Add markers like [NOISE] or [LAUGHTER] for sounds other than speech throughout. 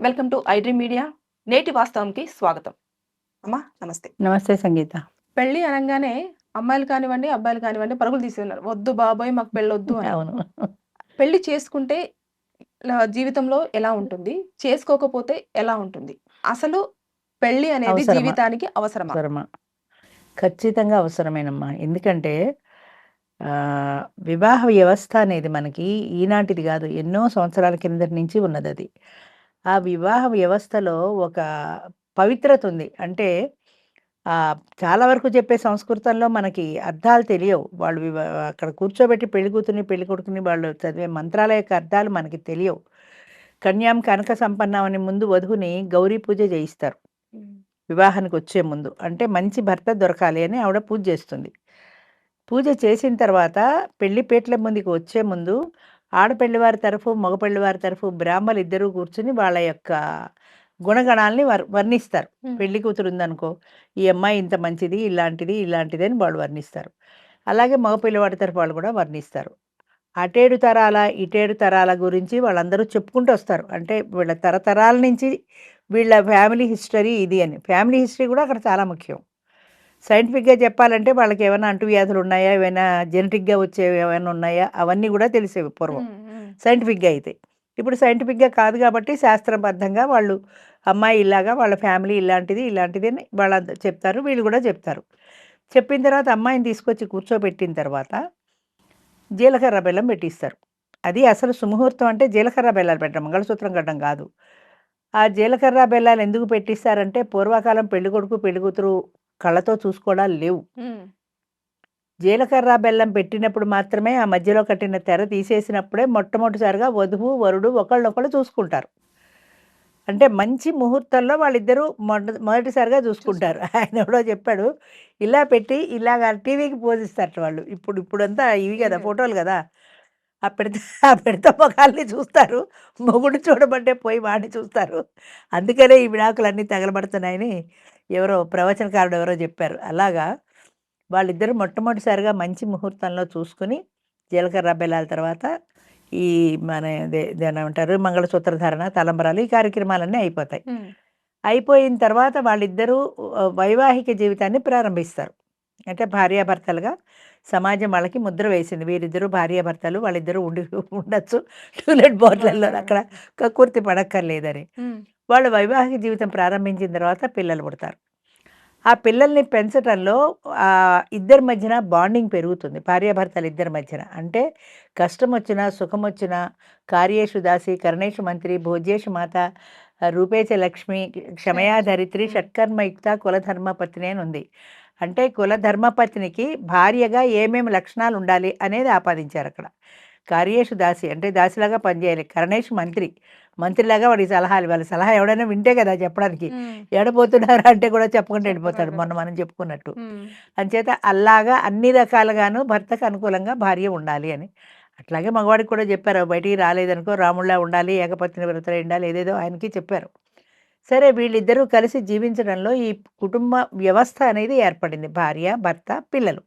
Welcome to iDream media. నేటి వాస్తవంకి స్వాగతం. అమ్మా నమస్తే. నమస్తే సంగీత. పెళ్ళి అనగానే అమ్మాయిలు కానివ్వండి అబ్బాయిలు కానివ్వండి పరుగులు తీసుకున్నారు వద్దు బాబాయ్ మాకు పెళ్ళి వద్దు అని. అవును. పెళ్ళి చేసుకుంటే జీవితంలో ఎలా ఉంటుంది? చేసుకోకపోతే ఎలా ఉంటుంది? అసలు పెళ్ళి అనేది? జీవితానికి అవసరమా? ఖచ్చితంగా అవసరమేనమ్మా. ఎందుకంటే ఆ, వివాహ వ్యవస్థ అనేది మనకి ఈనాటిది కాదు. ఎన్నో సంవత్సరాల కిందటి నుంచి ఉన్నది అది ఆ వివాహ వ్యవస్థలో ఒక పవిత్రత ఉంది అంటే చాలా వరకు చెప్పే సంస్కృతంలో మనకి అర్థాలు తెలియవు. వాళ్ళు అక్కడ కూర్చోబెట్టి పెళ్ళి కూతుర్ని పెళ్ళి కొడుకుని వాళ్ళు చదివే మంత్రాల యొక్క అర్థాలు మనకి తెలియవు. కన్యాం కనక సంపన్నం అని ముందు వధువుని గౌరీ పూజ చేయిస్తారు. వివాహానికి వచ్చే ముందు. అంటే మంచి భర్త దొరకాలి అని ఆవిడ పూజ చేస్తుంది. పూజ చేసిన తర్వాత పెళ్ళి పీటల ముందుకు వచ్చే ముందు ఆడపెళ్ళివారి తరఫు మగ పెళ్ళివారి తరఫు బ్రాహ్మలు ఇద్దరూ కూర్చుని వాళ్ళ యొక్క గుణగణాలని వర్ వర్ణిస్తారు. పెళ్ళి కూతురు ఉందనుకో ఈ అమ్మాయి ఇంత మంచిది ఇలాంటిది ఇలాంటిది అని వాళ్ళు వర్ణిస్తారు. అలాగే మగ పిల్లవాడి తరఫు వాళ్ళు కూడా వర్ణిస్తారు. అటేడు తరాల ఇటేడు తరాల గురించి వాళ్ళందరూ చెప్పుకుంటూ వస్తారు. అంటే వీళ్ళ తరతరాల నుంచి వీళ్ళ ఫ్యామిలీ హిస్టరీ ఇది అని. ఫ్యామిలీ హిస్టరీ కూడా అక్కడ చాలా ముఖ్యం. సైంటిఫిక్గా చెప్పాలంటే వాళ్ళకి ఏమైనా అంటువ్యాధులు ఉన్నాయా ఏమైనా జెనెటిక్గా వచ్చేవి ఏమైనా ఉన్నాయా అవన్నీ కూడా తెలిసేవి పూర్వం. సైంటిఫిక్గా అయితే. ఇప్పుడు సైంటిఫిక్గా కాదు కాబట్టి శాస్త్రబద్ధంగా వాళ్ళు అమ్మాయి ఇలాగా వాళ్ళ ఫ్యామిలీ ఇలాంటిది ఇలాంటిది అని వాళ్ళ చెప్తారు వీళ్ళు కూడా చెప్తారు. చెప్పిన తర్వాత అమ్మాయిని తీసుకొచ్చి కూర్చోబెట్టిన తర్వాత జీలకర్ర బెల్లం పెట్టిస్తారు. అది అసలు సుముహూర్తం అంటే జీలకర్ర బెల్లాలు పెట్టడం మంగళసూత్రం కట్టడం కాదు. ఆ జీలకర్ర బెల్లాలు ఎందుకు పెట్టిస్తారంటే పూర్వకాలం పెళ్ళి కొడుకు పెళ్ళి కూతురు కళ్ళతో చూసుకోవడాలు లేవు. జీలకర్ర బెల్లం పెట్టినప్పుడు మాత్రమే ఆ మధ్యలో కట్టిన తెర తీసేసినప్పుడే మొట్టమొదటిసారిగా వధువు వరుడు ఒకళ్ళొకళ్ళు చూసుకుంటారు. అంటే మంచి ముహూర్తంలో వాళ్ళిద్దరూ మొద మొదటిసారిగా చూసుకుంటారు. ఆయన ఎవడో చెప్పాడు ఇలా పెట్టి ఇలాగ టీవీకి పోజిస్తారు వాళ్ళు. ఇప్పుడు ఇప్పుడంతా ఇవి కదా. ఫోటోలు కదా. ఆ పెడితే ఆ పెడితే మొగాల్ని చూస్తారు. మొగుడు చూడబట్టే పోయి వాడిని చూస్తారు. అందుకనే ఈ విడాకులన్నీ తగలబడుతున్నాయని ఎవరో ప్రవచనకారుడు ఎవరో చెప్పారు. అలాగా వాళ్ళిద్దరూ మొట్టమొదటిసారిగా మంచి ముహూర్తంలో చూసుకుని జీలకర్ర బెల్లాల తర్వాత ఈ మన ఏమంటారు మంగళసూత్ర ధారణ తలంబరాలు ఈ కార్యక్రమాలన్నీ అయిపోతాయి. అయిపోయిన తర్వాత వాళ్ళిద్దరూ వైవాహిక జీవితాన్ని ప్రారంభిస్తారు. అంటే భార్యాభర్తలుగా సమాజం వాళ్ళకి ముద్ర వేసింది. వీరిద్దరూ భార్యాభర్తలు వాళ్ళిద్దరూ ఉండి ఉండొచ్చు. టూలెట్ బోర్డులలో అక్కడ కక్కుర్తి పడక్కర్లేదని. వాళ్ళు వైవాహిక జీవితం ప్రారంభించిన తర్వాత పిల్లలు పుడతారు. ఆ పిల్లల్ని పెంచటంలో ఆ ఇద్దరి మధ్యన బాండింగ్ పెరుగుతుంది. భార్యాభర్తలు ఇద్దరి మధ్యన. అంటే కష్టం వచ్చినా సుఖం వచ్చినా కార్యేషు దాసి కరణేషు మంత్రి భోజ్యేషు మాత రూపేచ లక్ష్మి క్షమయా ధరిత్రి షట్కర్మయుక్త కులధర్మపత్ని అని ఉంది. అంటే కులధర్మపత్నికి భార్యగా ఏమేమి లక్షణాలు ఉండాలి అనేది ఆపాదించారు అక్కడ కార్యేషు దాసి అంటే దాసిలాగా పనిచేయాలి. కరణేష్ మంత్రి మంత్రిలాగా వాడికి సలహాలు ఇవ్వాలి సలహా ఎవడైనా వింటే కదా చెప్పడానికి. ఎడపోతున్నారు అంటే కూడా చెప్పకుండా వెళ్ళిపోతాడు మొన్న మనం చెప్పుకున్నట్టు. అంచేత అలాగా అన్ని రకాలుగాను భర్తకు అనుకూలంగా భార్య ఉండాలి అని. అట్లాగే మగవాడికి కూడా చెప్పారు బయటికి రాలేదనుకో రాముళ్ళ ఉండాలి ఏకపత్ని వ్రతలు ఉండాలి ఏదేదో ఆయనకి చెప్పారు. సరే వీళ్ళిద్దరూ కలిసి జీవించడంలో ఈ కుటుంబ వ్యవస్థ అనేది ఏర్పడింది. భార్య భర్త పిల్లలు.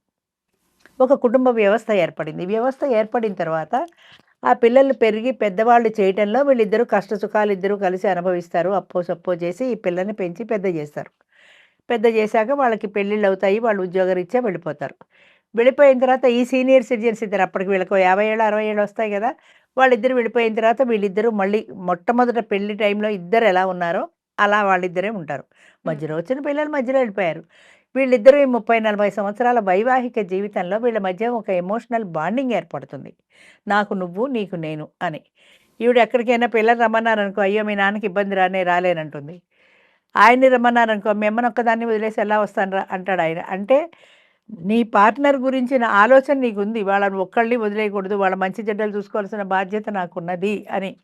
ఒక కుటుంబ వ్యవస్థ ఏర్పడింది. వ్యవస్థ ఏర్పడిన తర్వాత ఆ పిల్లలు పెరిగి పెద్దవాళ్ళు చేయటంలో వీళ్ళిద్దరూ కష్ట సుఖాలు ఇద్దరూ కలిసి అనుభవిస్తారు. అప్పో సప్పో చేసి ఈ పిల్లని పెంచి పెద్ద చేస్తారు. పెద్ద చేశాక వాళ్ళకి పెళ్ళిళ్ళు అవుతాయి. వాళ్ళు ఉద్యోగరీత్యా వెళ్ళిపోతారు. వెళ్ళిపోయిన తర్వాత ఈ సీనియర్ సిటిజన్స్ ఇద్దరు అప్పటికి వీళ్ళకి యాభై ఏళ్ళు అరవై ఏళ్ళు వస్తాయి కదా! వాళ్ళిద్దరు వెళ్ళిపోయిన తర్వాత వీళ్ళిద్దరూ మళ్ళీ మొట్టమొదట పెళ్ళి టైంలో ఇద్దరు ఎలా ఉన్నారో అలా వాళ్ళిద్దరే ఉంటారు. మధ్యలో వచ్చిన పిల్లలు మధ్యలో వెళ్ళిపోయారు. వీళ్ళిద్దరూ ఈ ముప్పై నలభై సంవత్సరాల వైవాహిక జీవితంలో వీళ్ళ మధ్య ఒక ఎమోషనల్ బాండింగ్ ఏర్పడుతుంది. నాకు నువ్వు నీకు నేను అని. ఈవిడ ఎక్కడికైనా పిల్లలు రమ్మన్నారనుకో అయ్యో మీ నాన్నకి ఇబ్బంది రానే రాలేనంటుంది. ఆయన్ని రమ్మన్నారనుకో మిమ్మల్ని ఒక్కదాన్ని వదిలేసి ఎలా వస్తాను రా అంటాడు ఆయన. అంటే నీ పార్ట్నర్ గురించిన ఆలోచన నీకుంది. వాళ్ళని ఒక్కళ్ళని వదిలేయకూడదు. వాళ్ళ మంచి చెడ్డలు చూసుకోవాల్సిన బాధ్యత నాకున్నది. అని.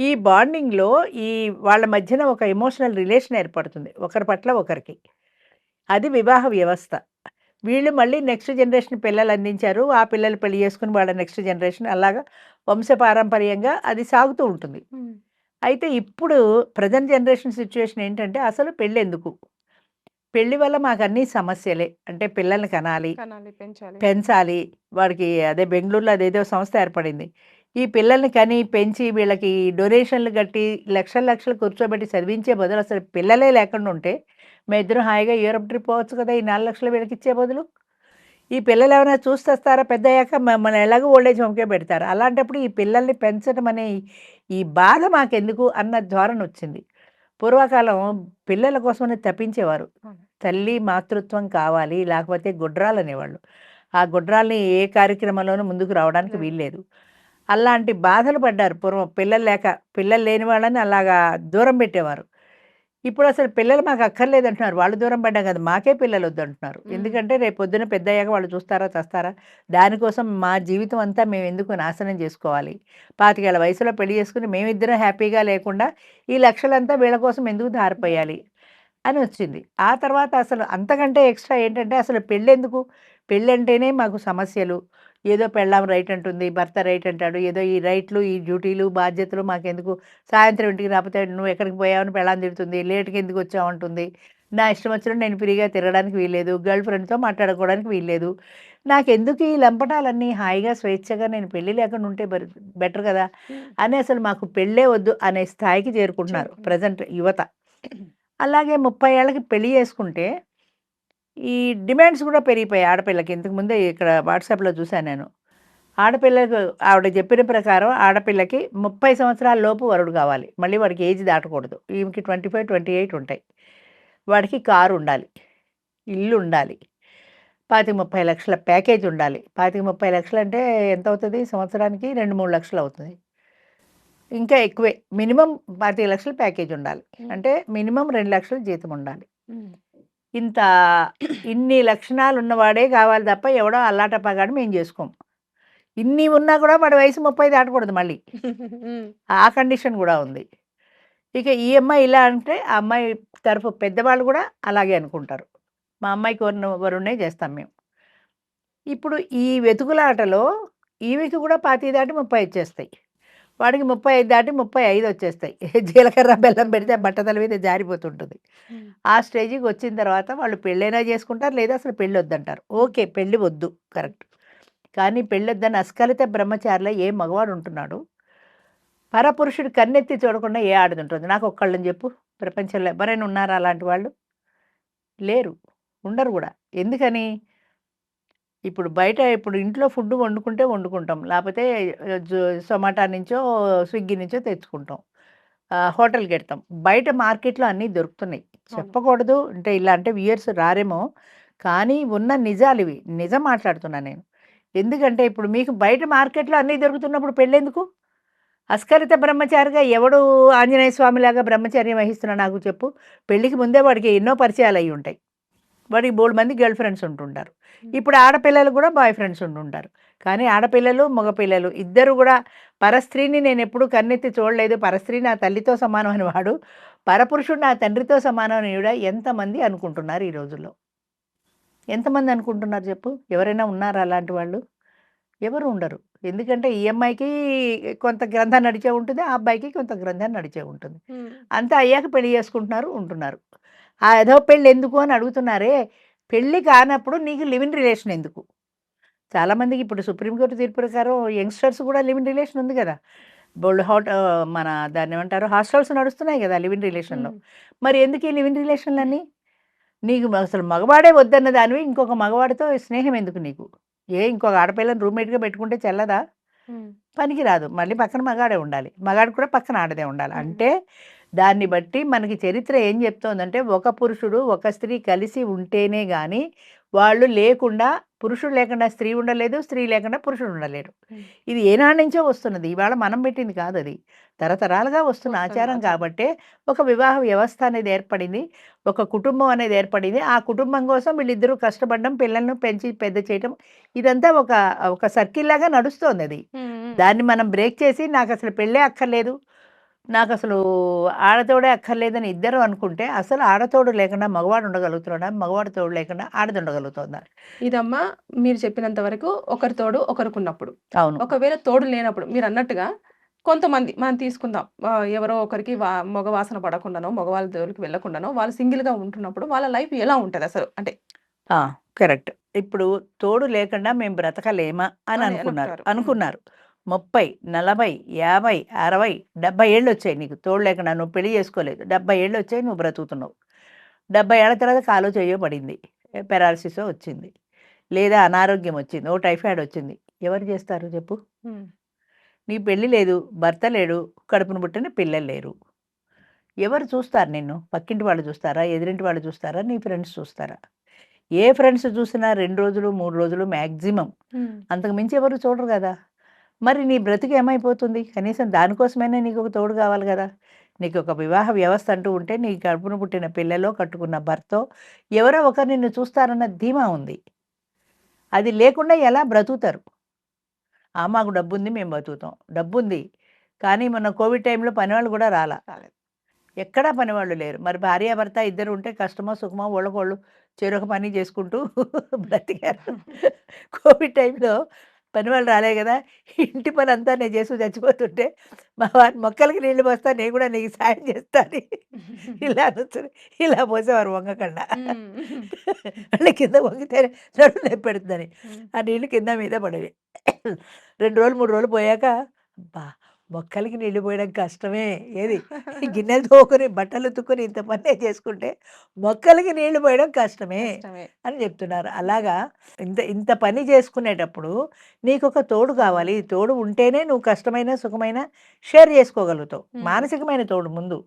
ఈ బాండింగ్లో ఈ వాళ్ళ మధ్యన ఒక ఎమోషనల్ రిలేషన్ ఏర్పడుతుంది. ఒకరి పట్ల ఒకరికి. అది వివాహ వ్యవస్థ. వీళ్ళు మళ్ళీ నెక్స్ట్ జనరేషన్ పిల్లలు అందించారు. ఆ పిల్లలు పెళ్ళి చేసుకుని వాళ్ళ నెక్స్ట్ జనరేషన్ అలాగా వంశపారంపర్యంగా అది సాగుతూ ఉంటుంది. అయితే ఇప్పుడు ప్రజెంట్ జనరేషన్ సిచ్యువేషన్ ఏంటంటే అసలు పెళ్ళి ఎందుకు పెళ్ళి వల్ల మాకు అన్ని సమస్యలే. అంటే పిల్లల్ని కనాలి పెంచాలి. వాడికి అదే బెంగళూరులో అదేదో సంస్థ ఏర్పడింది. ఈ పిల్లల్ని కని పెంచి వీళ్ళకి డొనేషన్లు కట్టి లక్షలు లక్షలు కూర్చోబెట్టి చదివించే బదులు అసలు పిల్లలే లేకుండా ఉంటే మేము ఇద్దరం హాయిగా యూరప్ ట్రిప్ పోవచ్చు కదా ఈ నాలుగు లక్షలు వీళ్ళకి ఇచ్చే బదులు. ఈ పిల్లలు ఏమైనా చూస్తేస్తారా పెద్ద అయ్యాక మమ్మల్ని ఎలాగో ఓల్డేజ్ హోమ్కే పెడతారు. అలాంటప్పుడు ఈ పిల్లల్ని పెంచడం అనే ఈ- బాధ మాకెందుకు అన్న ధోరణి వచ్చింది. పూర్వకాలం పిల్లల కోసమని తప్పించేవారు. తల్లి మాతృత్వం కావాలి లేకపోతే గుడ్రాలు అనేవాళ్ళు. ఆ గుడ్రాల్ని ఏ కార్యక్రమంలోనూ ముందుకు రావడానికి. వీల్లేదు. అలాంటి బాధలు పడ్డారు. పూర్వం పిల్లలు లేక పిల్లలు లేని వాళ్ళని అలాగా దూరం పెట్టేవారు. ఇప్పుడు అసలు పిల్లలు మాకు అక్కర్లేదు అంటున్నారు. వాళ్ళు దూరం పడ్డాం కదా మాకే పిల్లలు వద్దు అంటున్నారు. మ్మ్. ఎందుకంటే రేపు పొద్దున పెద్ద అయ్యాక వాళ్ళు చూస్తారా చస్తారా? దానికోసం మా జీవితం అంతా మేము ఎందుకు నాశనం చేసుకోవాలి? పాతికేళ్ళ వయసులో పెళ్ళి చేసుకుని మేమిద్దరం హ్యాపీగా లేకుండా ఈ లక్షలంతా వీళ్ళ కోసం ఎందుకు ధారపోయాలి? అని వచ్చింది. ఆ తర్వాత అసలు అంతకంటే ఎక్స్ట్రా ఏంటంటే అసలు పెళ్ళెందుకు? పెళ్ళంటేనే మాకు సమస్యలు. ఏదో పెళ్ళాం రైట్ అంటుంది భర్త రైట్ అంటాడు ఏదో ఈ రైట్లు ఈ డ్యూటీలు బాధ్యతలు మాకెందుకు? సాయంత్రం ఇంటికి రాకపోతే నువ్వు ఎక్కడికి పోయావని పెళ్ళాం తిడుతుంది లేట్కి ఎందుకు వచ్చావు అంటుంది. నా ఇష్టం వచ్చినట్టు నేను ఫ్రీగా తిరగడానికి వీల్లేదు గర్ల్ ఫ్రెండ్తో మాట్లాడుకోవడానికి వీల్లేదు. నాకెందుకు ఈ లంపటాలన్నీ? హాయిగా స్వేచ్ఛగా నేను పెళ్ళి లేకుండా ఉంటే బెటర్ కదా? అని అసలు మాకు పెళ్ళే వద్దు అనే స్థాయికి చేరుకుంటున్నారు. ప్రజెంట్ యువత. అలాగే ముప్పై ఏళ్ళకి పెళ్ళి చేసుకుంటే ఈ డిమాండ్స్ కూడా పెరిగిపోయాయి ఆడపిల్లకి ఇంతకు ముందే ఇక్కడ వాట్సాప్లో చూశాను నేను. ఆడపిల్లకు ఆవిడ చెప్పిన ప్రకారం ఆడపిల్లకి ముప్పై సంవత్సరాల లోపు వరుడు కావాలి. మళ్ళీ వాడికి ఏజ్ దాటకూడదు. ఈమెకి ట్వంటీ ఫైవ్ ట్వంటీ ఎయిట్ ఉంటాయి. వాడికి కారు ఉండాలి. ఇల్లు ఉండాలి. పాతిక ముప్పై లక్షల ప్యాకేజ్ ఉండాలి. పాతిక ముప్పై లక్షలు అంటే ఎంత అవుతుంది? సంవత్సరానికి రెండు మూడు లక్షలు అవుతుంది. ఇంకా ఎక్కువే. మినిమం పాతిక లక్షల ప్యాకేజ్ ఉండాలి. అంటే మినిమం రెండు లక్షల జీతం ఉండాలి. ఇంత ఇన్ని లక్షణాలు ఉన్నవాడే కావాలి తప్ప ఎవడో అల్లాట పగాడు మేము చేసుకోం. ఇన్ని ఉన్నా కూడా వాడి వయసు ముప్పై దాటకూడదు మళ్ళీ. ఆ కండిషన్ కూడా ఉంది. ఇక ఈ అమ్మాయి ఇలా అంటే ఆ అమ్మాయి తరఫు పెద్దవాళ్ళు కూడా అలాగే అనుకుంటారు. మా అమ్మాయికి వరుణ వరుణే చేస్తాం మేము. ఇప్పుడు ఈ వెతుకులాటలో ఈమెకి కూడా పాతి దాటి ముప్పై వచ్చేస్తాయి. వాడికి ముప్పై ఐదు దాటి ముప్పై ఐదు వచ్చేస్తాయి. [LAUGHS] జీలకర్ర బెల్లం పెడితే బట్టతల మీద జారిపోతుంటుంది. ఆ స్టేజ్కి వచ్చిన తర్వాత వాళ్ళు పెళ్ళైనా చేసుకుంటారు లేదా అసలు పెళ్ళి వద్దంటారు ఓకే పెళ్ళి వద్దు కరెక్ట్. కానీ పెళ్ళి వద్దని అస్కలిత బ్రహ్మచారిలో ఏ మగవాడు ఉంటున్నాడు? పరపురుషుడు కన్నెత్తి చూడకుండా ఏ ఆడది ఉంటుంది? నాకు ఒక్కళ్ళని చెప్పు. ప్రపంచంలో ఎవరైనా ఉన్నారా అలాంటి వాళ్ళు? లేరు. ఉండరు కూడా. ఎందుకని? ఇప్పుడు బయట ఇప్పుడు ఇంట్లో ఫుడ్ వండుకుంటే వండుకుంటాం. లేకపోతే జొ- జొమాటో నుంచో స్విగ్గీ నుంచో తెచ్చుకుంటాం. హోటల్కి వెళ్తాం బయట మార్కెట్లో అన్నీ దొరుకుతున్నాయి. చెప్పకూడదు. అంటే ఇలా అంటే వ్యూయర్స్ రారేమో. కానీ ఉన్న నిజాలు ఇవి. నిజం మాట్లాడుతున్నా నేను. ఎందుకంటే ఇప్పుడు మీకు బయట మార్కెట్లో అన్నీ దొరుకుతున్నప్పుడు పెళ్ళెందుకు? అస్కలిత బ్రహ్మచారిగా ఎవడు ఆంజనేయ స్వామిలాగా బ్రహ్మచర్యం వహిస్తున్నా నాకు చెప్పు. పెళ్ళికి ముందే వాడికి ఎన్నో పరిచయాలు అయి ఉంటాయి. వాడికి బోల్డ్ మంది గర్ల్ ఫ్రెండ్స్ ఉంటుంటారు. ఇప్పుడు ఆడపిల్లలు కూడా బాయ్ ఫ్రెండ్స్ ఉంటుంటారు. కానీ ఆడపిల్లలు మగపిల్లలు ఇద్దరు కూడా పరస్త్రీని నేను ఎప్పుడు కన్నెత్తి చూడలేదు. పరస్త్రీ నా తల్లితో సమానం అని వాడు పరపురుషుడు నా తండ్రితో సమానం అని కూడా ఎంతమంది అనుకుంటున్నారు ఈ రోజుల్లో? ఎంతమంది అనుకుంటున్నారు చెప్పు? ఎవరైనా ఉన్నారా అలాంటి వాళ్ళు? ఎవరు ఉండరు. ఎందుకంటే ఈ అమ్మాయికి కొంత గ్రంథం నడిచే ఉంటుంది ఆ అబ్బాయికి కొంత గ్రంథం నడిచే ఉంటుంది. అంతా అయ్యాక పెళ్ళి చేసుకుంటున్నారు ఉంటున్నారు. ఆ ఏదో పెళ్ళి ఎందుకు అని అడుగుతున్నారే? పెళ్ళి కానప్పుడు నీకు లివిన్ రిలేషన్ ఎందుకు? చాలామందికి ఇప్పుడు సుప్రీంకోర్టు తీర్పు ప్రకారం యంగ్స్టర్స్ కూడా లివిన్ రిలేషన్ ఉంది కదా. బోల్డ్ హాట్ మన దాన్ని ఏమంటారు? హాస్టల్స్ నడుస్తున్నాయి కదా లివిన్ రిలేషన్లో. మరి ఎందుకు ఈ లివిన్ రిలేషన్లన్నీ? నీకు అసలు మగవాడే వద్దన్న దానివి ఇంకొక మగవాడితో స్నేహం ఎందుకు నీకు? ఏ ఇంకొక ఆడపిల్లని రూమ్మేట్గా పెట్టుకుంటే చెల్లదా? మ్మ్. పనికి రాదు మళ్ళీ పక్కన మగాడే ఉండాలి. మగాడు కూడా పక్కన ఆడదే ఉండాలి. అంటే దాన్ని బట్టి మనకి చరిత్ర ఏం చెప్తోందంటే ఒక పురుషుడు ఒక స్త్రీ కలిసి ఉంటేనే కానీ వాళ్ళు లేకుండా పురుషుడు లేకుండా స్త్రీ ఉండలేదు స్త్రీ లేకుండా పురుషుడు ఉండలేడు. ఇది ఏనాడు నుంచో వస్తున్నది ఇవాళ మనం పెట్టింది కాదు అది తరతరాలుగా వస్తున్న ఆచారం. కాబట్టే ఒక వివాహ వ్యవస్థ అనేది ఏర్పడింది ఒక కుటుంబం అనేది ఏర్పడింది ఆ కుటుంబం కోసం వీళ్ళిద్దరూ కష్టపడడం పిల్లలను పెంచి పెద్ద చేయడం ఇదంతా ఒక ఒక సర్కిల్ లాగా నడుస్తోంది అది. దాన్ని మనం బ్రేక్ చేసి నాకు అసలు పెళ్ళే అక్కర్లేదు నాకు అసలు ఆడతోడే అక్కర్లేదని ఇద్దరు అనుకుంటే అసలు ఆడతోడు లేకుండా మగవాడు ఉండగలుగుతున్నాడా మగవాడు తోడు లేకుండా ఆడది ఉండగలుగుతుందా? ఇదమ్మా మీరు చెప్పినంత వరకు ఒకరి తోడు ఒకరికి ఉన్నప్పుడు అవును. ఒకవేళ తోడు లేనప్పుడు మీరు అన్నట్టుగా కొంతమంది మనం తీసుకుందాం ఎవరో ఒకరికి వా మగ వాసన పడకుండానో మగవాళ్ళ దగ్గరికి వెళ్ళకుండానో వాళ్ళు single గా ఉంటున్నప్పుడు వాళ్ళ లైఫ్ ఎలా ఉంటది అసలు? అంటే కరెక్ట్. ఇప్పుడు తోడు లేకుండా మేము బ్రతకలేమా అని అని అనుకున్నారు. అనుకున్నారు. ముప్పై నలభై యాభై అరవై డెబ్బై ఏళ్ళు వచ్చాయి నీకు. తోడు లేకుండా నువ్వు పెళ్ళి చేసుకోలేదు. డెబ్బై ఏళ్ళు వచ్చాయి నువ్వు బ్రతుకుతున్నావు. డెబ్బై ఏళ్ళ తర్వాత కాలో చెయ్యో పడింది. పెరాలసిస్ వచ్చింది. లేదా అనారోగ్యం వచ్చింది. ఓ టైఫాయిడ్ వచ్చింది. ఎవరు చేస్తారు చెప్పు. నీ పెళ్ళి లేదు భర్త లేడు కడుపును పుట్టిన పిల్లలు లేరు. ఎవరు చూస్తారు నిన్ను? పక్కింటి వాళ్ళు చూస్తారా? ఎదురింటి వాళ్ళు చూస్తారా? నీ ఫ్రెండ్స్ చూస్తారా? ఏ ఫ్రెండ్స్ చూసినా రెండు రోజులు మూడు రోజులు మ్యాక్సిమం. అంతకు మించి ఎవరు చూడరు కదా. మరి నీ బ్రతికి ఏమైపోతుంది? కనీసం దానికోసమైనా నీకు ఒక తోడు కావాలి కదా. నీకు ఒక వివాహ వ్యవస్థ అంటూ ఉంటే నీ కడుపున పుట్టిన పిల్లలో కట్టుకున్న భర్తో ఎవరో ఒకరు నిన్ను చూస్తారన్న ధీమా ఉంది. అది లేకుండా ఎలా బ్రతుకుతారు? ఆ మాకు డబ్బు ఉంది మేము బతుకుతాం. డబ్బు ఉంది కానీ మొన్న కోవిడ్ టైంలో పనివాళ్ళు కూడా రాలా. ఎక్కడా పనివాళ్ళు లేరు. మరి భార్యాభర్త ఇద్దరు ఉంటే కష్టమో సుఖమో ఒళ్ళకోళ్ళు చెరొక పని చేసుకుంటూ [LAUGHS] బ్రతికారు. [LAUGHS] కోవిడ్ టైంలో పనివాళ్ళు రాలే కదా ఇంటి పని అంతా నేను చేసి చచ్చిపోతుంటే మా వారి మొక్కలకి నీళ్ళు పోస్తా నేను కూడా నీకు సాయం చేస్తాను ఇలా అనొచ్చు ఇలా పోసేవారు వంగకుండా ఉమ్. వాళ్ళ కింద వంగితే నడు నొప్పి పెడుతుందని. ఆ నీళ్ళు కింద మీద పడేవి రెండు రోజులు మూడు రోజులు పోయాక అబ్బా మొక్కలకి నీళ్ళు పోయడం కష్టమే. ఏది? గిన్నెలు తోకొని బట్టలు ఉతుక్కొని ఇంత పనే చేసుకుంటే మొక్కలకి నీళ్ళు పోయడం కష్టమే. అని చెప్తున్నారు. అలాగా ఇంత ఇంత పని చేసుకునేటప్పుడు నీకు ఒక తోడు కావాలి. ఈ తోడు ఉంటేనే నువ్వు కష్టమైన సుఖమైన షేర్ చేసుకోగలుగుతావు. మానసికమైన తోడు ముందు.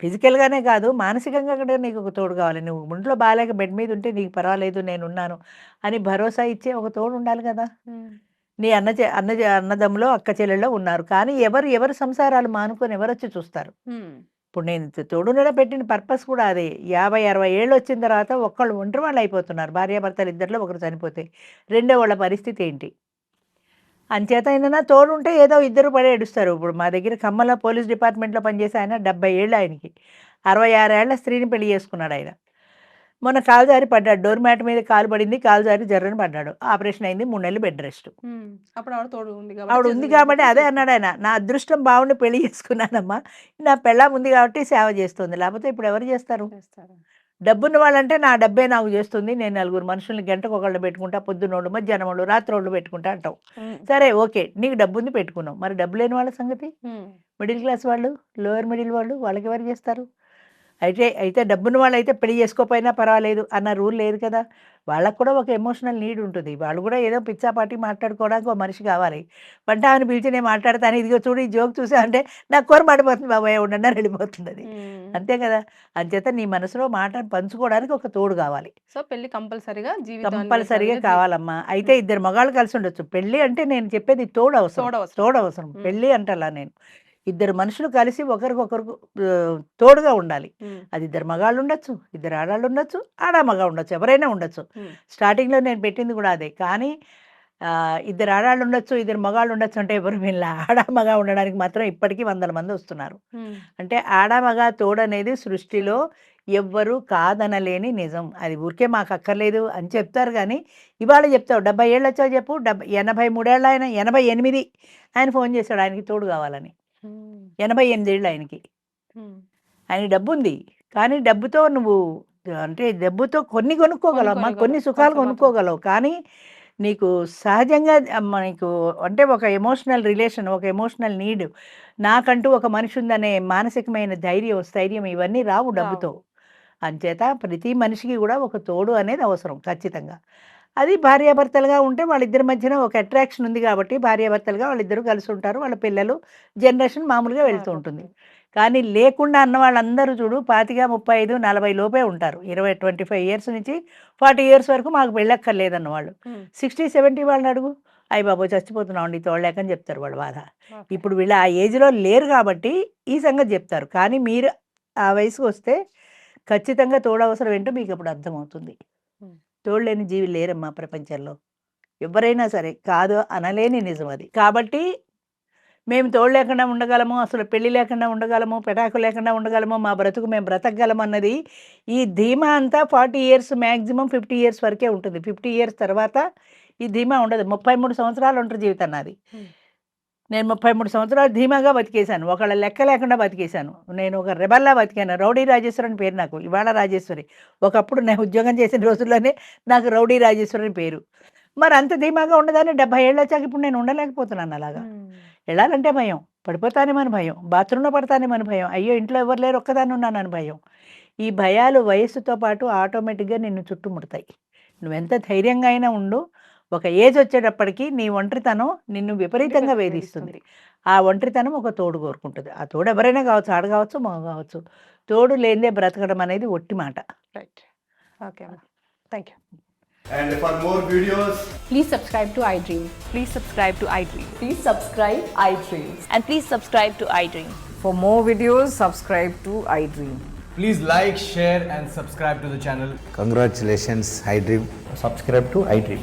ఫిజికల్గానే కాదు మానసికంగా కూడా నీకు ఒక తోడు కావాలి. నువ్వు ఒంట్లో బాగాలేక బెడ్ మీద ఉంటే నీకు పర్వాలేదు నేనున్నాను అని భరోసా ఇచ్చే ఒక తోడు ఉండాలి కదా. నీ అన్న అన్న అన్నదమ్ములో అక్క చెల్లెల్లో ఉన్నారు. కానీ ఎవరు ఎవరు సంసారాలు మానుకొని ఎవరు వచ్చి చూస్తారు. ఇప్పుడు నేను త- తోడుండడం పెట్టిన పర్పస్ కూడా అదే. యాభై అరవై ఏళ్ళు వచ్చిన తర్వాత ఒక్కళ్ళు ఒంటరి వాళ్ళు అయిపోతున్నారు. భార్యాభర్తలు ఇద్దరిలో ఒకరు చనిపోతే రెండో వాళ్ళ పరిస్థితి ఏంటి? అంచేత ఏంటన్నా తోడు ఉంటే ఏదో ఇద్దరు పడే ఏడుస్తారు. ఇప్పుడు మా దగ్గర ఖమ్మంలో పోలీస్ డిపార్ట్మెంట్లో పనిచేసే ఆయన డెబ్బై ఏళ్ళు ఆయనకి. అరవై ఆరు ఏళ్ళ స్త్రీని పెళ్ళి చేసుకున్నాడు ఆయన. మొన్న కాలు జారి పడ్డాడు. డోర్ మ్యాట్ మీద కాలు పడింది కాలు జారి జర్రని పడ్డాడు. ఆపరేషన్ అయింది మూడు నెలలు బెడ్ రెస్ట్. అప్పుడు ఆవిడ తోడు ఉంది ఆవిడ ఉంది కాబట్టి అదే అన్నాడు ఆయన. నా అదృష్టం బాగుండి పెళ్ళి చేసుకున్నానమ్మా. నా పెళ్ళాం ఉంది కాబట్టి సేవ చేస్తుంది. లేకపోతే ఇప్పుడు ఎవరు చేస్తారు. డబ్బున్న వాళ్ళంటే నా డబ్బే నాకు చేస్తుంది. నేను నలుగురు మనుషుల్ని గంటకు ఒకళ్ళు పెట్టుకుంటా పొద్దున్నోళ్ళు మధ్యాహ్నమోళ్ళు రాత్రోళ్ళు పెట్టుకుంటా అంటావు. సరే ఓకే. నీకు డబ్బు ఉంది పెట్టుకున్నావు. మరి డబ్బు లేని వాళ్ళ సంగతి. మిడిల్ క్లాస్ వాళ్ళు లోయర్ మిడిల్ వాళ్ళు వాళ్ళకి ఎవరు చేస్తారు? అయితే అయితే డబ్బున్న వాళ్ళు అయితే పెళ్ళి చేసుకోకపోయినా పర్వాలేదు అన్న రూల్ లేదు కదా. వాళ్ళకు కూడా ఒక ఎమోషనల్ నీడ్ ఉంటుంది. వాళ్ళు కూడా ఏదో పిచ్చాపాటి మాట్లాడుకోవడానికి ఒక మనిషి కావాలి. వంట ఆమెను పిలిచి నేను మాట్లాడతాను ఇదిగో చూడు ఈ జోక్ చూసా అంటే నాకు కూర మాడిపోతుంది బాబాయ్ ఉండన్నారు వెళ్ళిపోతుంది అది. అంతే కదా. అంచేత నీ మనసులో మాట పంచుకోవడానికి ఒక తోడు కావాలి. సో పెళ్ళి కంపల్సరిగా కంపల్సరిగా కావాలమ్మా. అయితే ఇద్దరు మగాళ్ళు కలిసి ఉండొచ్చు. పెళ్ళి అంటే నేను చెప్పేది తోడు అవసరం. తోడు అవసరం. పెళ్ళి అంటలా నేను. ఇద్దరు మనుషులు కలిసి ఒకరికొకరు తోడుగా ఉండాలి. అది ఇద్దరు మగాళ్ళు ఉండొచ్చు ఇద్దరు ఆడాళ్ళు ఉండొచ్చు ఆడ మగ ఉండొచ్చు ఎవరైనా ఉండొచ్చు. స్టార్టింగ్లో నేను పెట్టింది కూడా అదే కానీ ఇద్దరు ఆడాళ్ళు ఉండొచ్చు ఇద్దరు మగాళ్ళు ఉండొచ్చు అంటే ఎవరు వీళ్ళ ఆడ మగ ఉండడానికి మాత్రం ఇప్పటికీ వందల మంది వస్తున్నారు. అంటే ఆడ మగ తోడు అనేది సృష్టిలో ఎవ్వరు కాదనలేని నిజం అది ఊరికే మాకు అక్కర్లేదు అని చెప్తారు కానీ ఇవాళ చెప్తావు డెబ్బై ఏళ్ళు వచ్చావు చెప్పు డెబ్బై ఎనభై మూడేళ్ళు ఆయన ఎనభై ఎనిమిది ఆయన ఫోన్ చేశాడు ఆయనకి తోడు కావాలని. ఎనభై ఎనిమిది ఏళ్ళు ఆయనకి. ఆయన డబ్బు ఉంది కానీ డబ్బుతో నువ్వు అంటే డబ్బుతో కొన్ని కొనుక్కోగలవు. కొన్ని సుఖాలు కొనుక్కోగలవు. కానీ నీకు సహజంగా అమ్మ నీకు అంటే ఒక ఎమోషనల్ రిలేషన్ ఒక ఎమోషనల్ నీడ్. నాకంటూ ఒక మనిషి ఉందనే మానసికమైన ధైర్యం స్థైర్యం ఇవన్నీ రావు. డబ్బుతో. అంచేత ప్రతి మనిషికి కూడా ఒక తోడు అనేది అవసరం ఖచ్చితంగా. అది భార్యాభర్తలుగా ఉంటే వాళ్ళిద్దరి మధ్యన ఒక అట్రాక్షన్ ఉంది కాబట్టి భార్యాభర్తలుగా వాళ్ళిద్దరూ కలిసి ఉంటారు వాళ్ళ పిల్లలు జనరేషన్ మామూలుగా వెళ్తూ ఉంటుంది. కానీ లేకుండా అన్న వాళ్ళందరూ చూడు పాతిక ముప్పై ఐదు నలభై లోపే ఉంటారు. ఇరవై ట్వంటీ ఫైవ్ ఇయర్స్ నుంచి ఫార్టీ ఇయర్స్ వరకు మాకు పెళ్ళక్కర్లేదన్న వాళ్ళు. సిక్స్టీ సెవెంటీ వాళ్ళని అడుగు. అయ్యి బాబు చచ్చిపోతున్నాం అండి తోడలేకని చెప్తారు వాళ్ళు బాధ. ఇప్పుడు వీళ్ళు ఆ ఏజ్లో లేరు కాబట్టి ఈ సంగతి చెప్తారు. కానీ మీరు ఆ వయసుకు వస్తే ఖచ్చితంగా తోడు అవసరం ఏంటో మీకు అప్పుడు అర్థమవుతుంది. ఉమ్. తోడు లేని జీవి లేరమ్మా ప్రపంచంలో. ఎవరైనా సరే కాదు అనలేని నిజం అది. కాబట్టి మేము తోడు లేకుండా ఉండగలము అసలు పెళ్ళి లేకుండా ఉండగలము పెటాకు లేకుండా ఉండగలము మా బ్రతుకు మేము బ్రతకగలము అన్నది ఈ ధీమా అంతా forty years maximum fifty years వరకే ఉంటుంది. ఫిఫ్టీ ఇయర్స్ తర్వాత ఈ ధీమా ఉండదు. ముప్పై మూడు సంవత్సరాలు ఉంటుంది జీవితం నాది. నేను ముప్పై మూడు సంవత్సరాలు ధీమాగా బతికేశాను. ఒకళ్ళ లెక్క లేకుండా బతికేశాను. నేను ఒక రెబల్లా బతికాను. రౌడీ రాజేశ్వరి అని పేరు నాకు. ఇవాళ రాజేశ్వరి. ఒకప్పుడు నేను ఉద్యోగం చేసిన రోజుల్లోనే నాకు రౌడీ రాజేశ్వరి అని పేరు. మరి అంత ధీమాగా ఉండదని డెబ్బై ఏళ్ళు వచ్చాక ఇప్పుడు నేను ఉండలేకపోతున్నాను అలాగా. వెళ్ళాలంటే భయం. పడిపోతానేమని భయం. బాత్రూంలో పడతానేమని భయం. అయ్యో ఇంట్లో ఎవరు లేరు ఒక్కదాన్ని ఉన్నానని భయం. ఈ భయాలు వయస్సుతో పాటు ఆటోమేటిక్గా నిన్ను చుట్టుముడతాయి. నువ్వెంత ధైర్యంగా అయినా ఉండు ఒక ఏజ్ వచ్చేటప్పటికి నీ ఒంటరితనం నిన్ను విపరీతంగా వేధిస్తుంది ఆ ఒంటరితనం ఒక తోడు కోరుకుంటుంది ఆ తోడు ఎవరైనా కావచ్చు ఆడ కావచ్చు మగ కావచ్చు తోడు లేనిదే బ్రతకడం అనేది ఒట్టి మాట రైట్ ఓకే అమ్మా thank you And for more videos, Please subscribe to iDream. Please subscribe to iDream. Please subscribe iDream. And please subscribe to iDream. For more videos, subscribe to iDream. Please like, share, and subscribe to the channel. Congratulations, iDream. Subscribe to iDream.